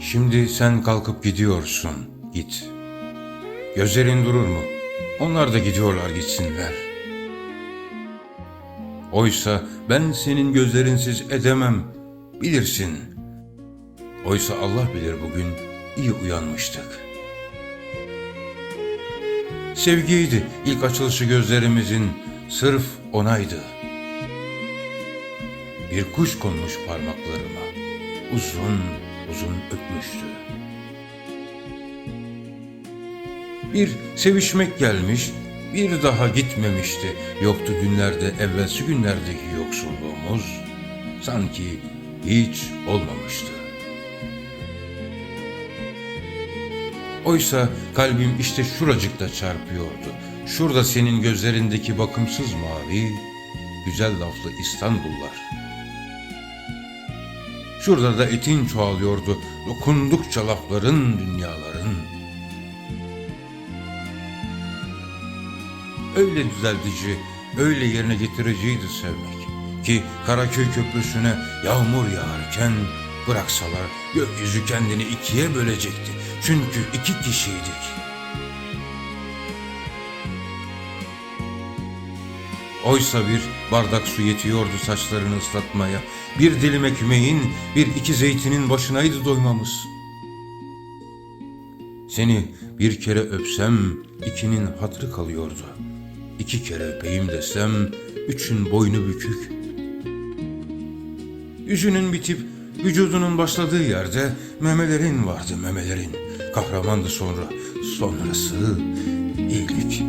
Şimdi sen kalkıp gidiyorsun. Git. Gözlerin durur mu? Onlar da gidiyorlar gitsinler. Oysa ben senin gözlerinsiz edemem. Bilirsin. Oysa Allah bilir bugün iyi uyanmıştık. Sevgiydi ilk açılışı gözlerimizin, sırf onaydı. Bir kuş konmuş parmaklarıma, uzun uzun öpmüştü. Bir sevişmek gelmiş, bir daha gitmemişti. Yoktu günlerde evvelsi günlerdeki yoksulluğumuz, sanki hiç olmamıştı. Oysa kalbim işte şuracıkta çarpıyordu. Şurada senin gözlerindeki bakımsız mavi, güzel laflı İstanbullar. Şurada da etin çoğalıyordu, dokundukça lafların, dünyaların. Öyle düzeltici, öyle yerine getiriciydi sevmek. Ki Karaköy Köprüsü'ne yağmur yağarken bıraksalar gökyüzü kendini ikiye bölecekti. Çünkü iki kişiydik. Oysa bir bardak su yetiyordu saçlarını ıslatmaya. Bir dilim ekmeğin, bir iki zeytinin başınaydı doymamız. Seni bir kere öpsem ikinin hatırı kalıyordu. İki kere öpeyim desem üçün boynu bükük. Yüzünün bitip vücudunun başladığı yerde memelerin vardı memelerin. Kahramandı sonra. Sonrası iyilik.